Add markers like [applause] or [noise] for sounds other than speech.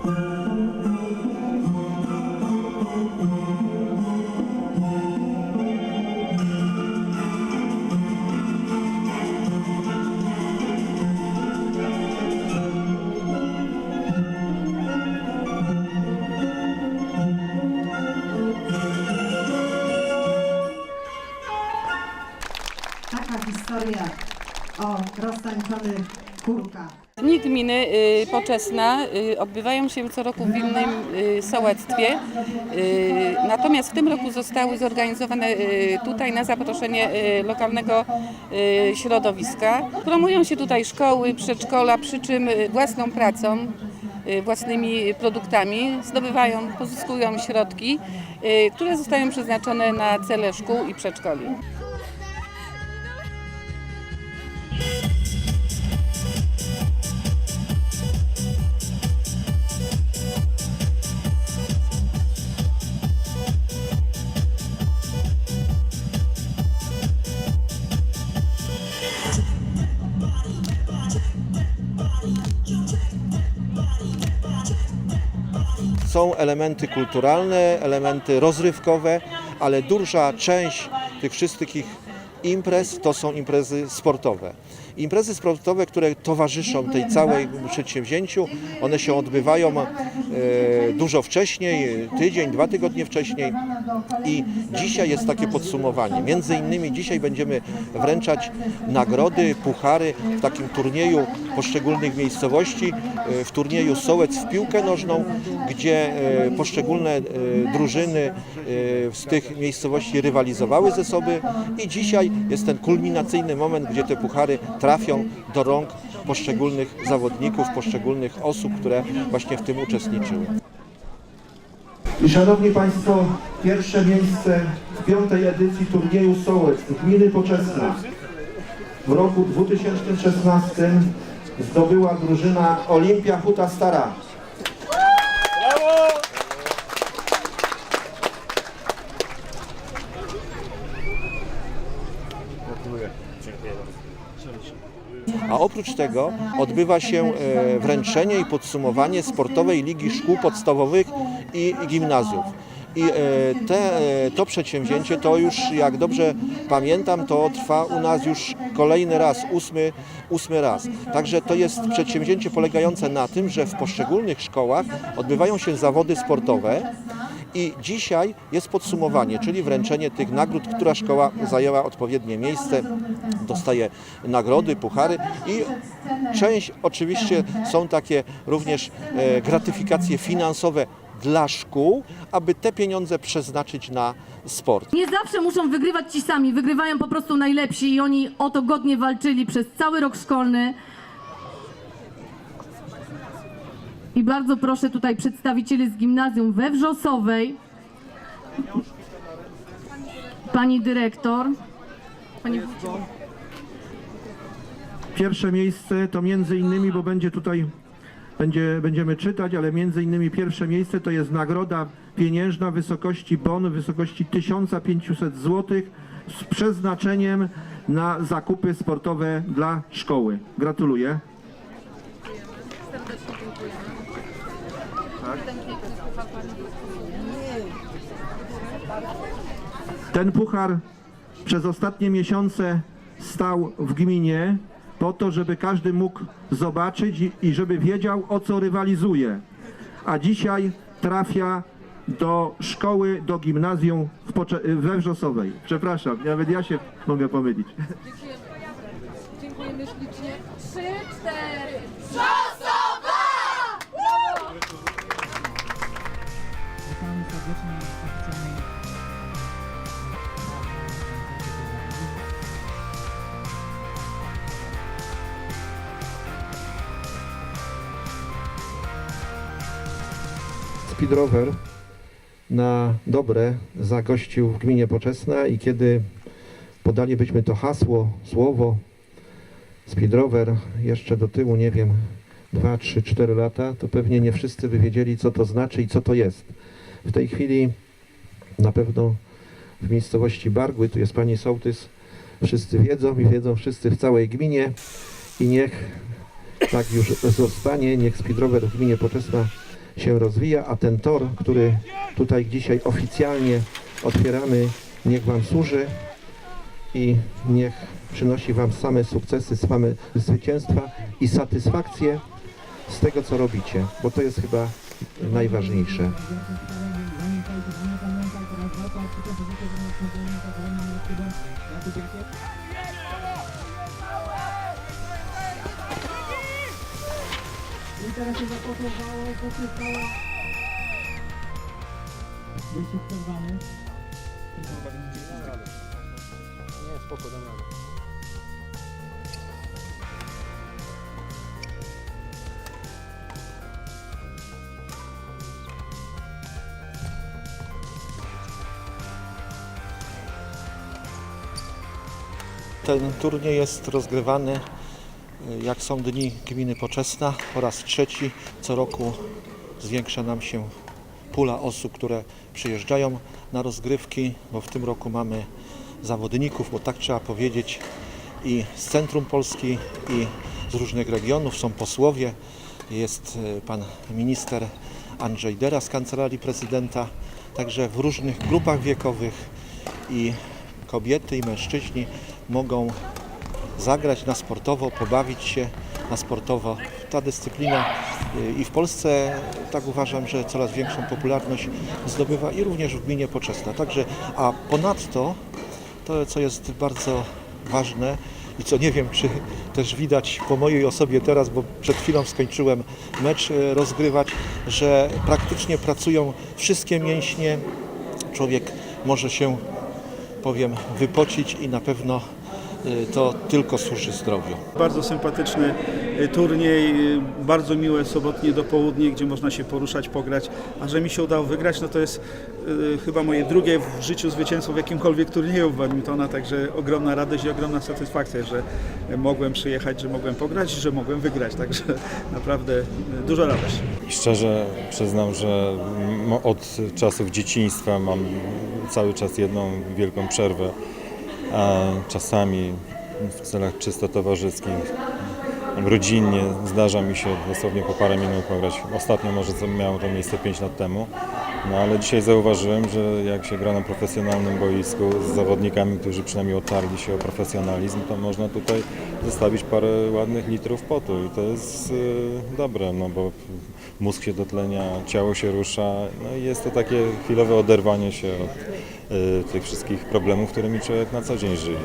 Taka historia o roztańczonych kurkach. Dni gminy y, Poczesna y, odbywają się co roku w innym y, sołectwie. Natomiast w tym roku zostały zorganizowane tutaj na zaproszenie lokalnego środowiska. Promują się tutaj szkoły, przedszkola, przy czym własną pracą, własnymi produktami zdobywają, pozyskują środki, które zostają przeznaczone na cele szkół i przedszkoli. Są elementy kulturalne, elementy rozrywkowe, ale duża część tych wszystkich imprez to są imprezy sportowe. Imprezy sportowe, które towarzyszą tej całej przedsięwzięciu, one się odbywają e, dużo wcześniej, tydzień, dwa tygodnie wcześniej i dzisiaj jest takie podsumowanie. Między innymi dzisiaj będziemy wręczać nagrody, puchary w takim turnieju poszczególnych miejscowości, e, w turnieju Sołec w piłkę nożną, gdzie e, poszczególne e, drużyny z tych miejscowości rywalizowały ze sobą i dzisiaj jest ten kulminacyjny moment, gdzie te puchary trafią do rąk poszczególnych zawodników, poszczególnych osób, które właśnie w tym uczestniczyły. I szanowni Państwo, pierwsze miejsce w piątej edycji turnieju Sołec Gminy Poczesna w roku 2016 zdobyła drużyna Olimpia Huta Stara. A oprócz tego odbywa się e, wręczenie i podsumowanie sportowej ligi szkół podstawowych i gimnazjów. I e, te, e, to przedsięwzięcie to już, jak dobrze pamiętam, to trwa u nas już kolejny raz, ósmy, ósmy raz. Także to jest przedsięwzięcie polegające na tym, że w poszczególnych szkołach odbywają się zawody sportowe. I dzisiaj jest podsumowanie, czyli wręczenie tych nagród, która szkoła zajęła odpowiednie miejsce, dostaje nagrody, puchary i część oczywiście są takie również e, gratyfikacje finansowe dla szkół, aby te pieniądze przeznaczyć na sport. Nie zawsze muszą wygrywać ci sami, wygrywają po prostu najlepsi i oni o to godnie walczyli przez cały rok szkolny. I bardzo proszę tutaj przedstawicieli z gimnazjum we Wrzosowej. Pani dyrektor. Pani Pierwsze miejsce to między innymi, bo będzie tutaj, będzie, będziemy czytać, ale między innymi pierwsze miejsce to jest nagroda pieniężna w wysokości bon w wysokości 1500 zł z przeznaczeniem na zakupy sportowe dla szkoły. Gratuluję. Ten puchar przez ostatnie miesiące stał w gminie po to, żeby każdy mógł zobaczyć i- żeby wiedział o co rywalizuje. A dzisiaj trafia do szkoły, do gimnazjum w Pocze- we Wrzosowej. Przepraszam, nawet ja się mogę pomylić. Dziękujemy ślicznie. Trzy, cztery. Witamy serdecznie oficjalnej Speed Rover na dobre zagościł w gminie Poczesna i kiedy podalibyśmy to hasło, słowo Speed Rover jeszcze do tyłu, nie wiem, 2, 3, 4 lata, to pewnie nie wszyscy by wiedzieli, co to znaczy i co to jest. W tej chwili na pewno w miejscowości Bargły, tu jest pani sołtys, wszyscy wiedzą i wiedzą wszyscy w całej gminie. I niech tak już zostanie, niech Speed Rover w gminie Poczesna się rozwija, a ten tor, który tutaj dzisiaj oficjalnie otwieramy, niech Wam służy i niech przynosi Wam same sukcesy, same zwycięstwa i satysfakcję z tego, co robicie, bo to jest chyba najważniejsze. I teraz się posypało. Wyścig przerwany. Ten turniej jest rozgrywany, y, jak są dni gminy Poczesna, po raz trzeci. Co roku zwiększa nam się pula osób, które przyjeżdżają na rozgrywki, bo w tym roku mamy zawodników, bo tak trzeba powiedzieć, i z centrum Polski, i z różnych regionów. Są posłowie, jest y, pan minister Andrzej Dera z Kancelarii Prezydenta, także w różnych grupach wiekowych i kobiety i mężczyźni mogą zagrać na sportowo, pobawić się na sportowo. Ta dyscyplina y, i w Polsce tak uważam, że coraz większą popularność zdobywa i również w gminie Poczesna. Także, a ponadto to, co jest bardzo ważne i co nie wiem, czy też widać po mojej osobie teraz, bo przed chwilą skończyłem mecz e, rozgrywać, że praktycznie pracują wszystkie mięśnie. Człowiek może się, powiem, wypocić i na pewno y, to tylko służy zdrowiu. Bardzo sympatyczny y, turniej, y, bardzo miłe sobotnie dopołudnie, gdzie można się poruszać, pograć. A że mi się udało wygrać, no to jest y, chyba moje drugie w życiu zwycięstwo w jakimkolwiek turnieju w badmintona, także ogromna radość i ogromna satysfakcja, że y, mogłem przyjechać, że mogłem pograć, że mogłem wygrać, także [laughs] naprawdę y, dużo radości. I szczerze przyznam, że od czasów dzieciństwa mam cały czas jedną wielką przerwę. A czasami w celach czysto towarzyskich, rodzinnie zdarza mi się dosłownie po parę minut pograć. Ostatnio może miało to miejsce 5 lat temu. No ale dzisiaj zauważyłem, że jak się gra na profesjonalnym boisku z zawodnikami, którzy przynajmniej otarli się o profesjonalizm, to można tutaj zostawić parę ładnych litrów potu i to jest y, dobre, no bo mózg się dotlenia, ciało się rusza, no i jest to takie chwilowe oderwanie się od tych wszystkich problemów, którymi człowiek na co dzień żyje.